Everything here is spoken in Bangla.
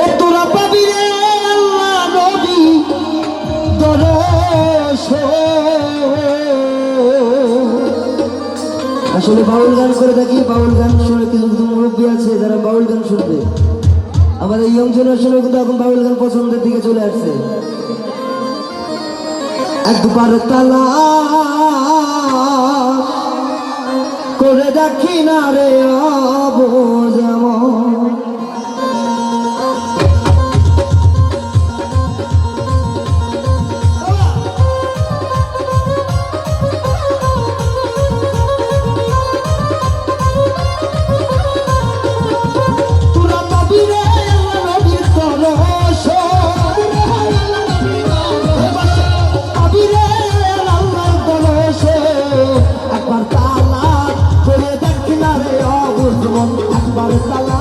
ও তোরা পাবি আসলে বাউল গান করে থাকি, বাউল গান শুনে মুরব্বী আছে যারা বাউল গান শুনবে। আমাদের ইয়ং কিন্তু এখন বাউল গান পছন্দের দিকে চলে আসছে। একবার তালা করে দেখি না রে অব যেমন তারে অবুজ মন একবার তালা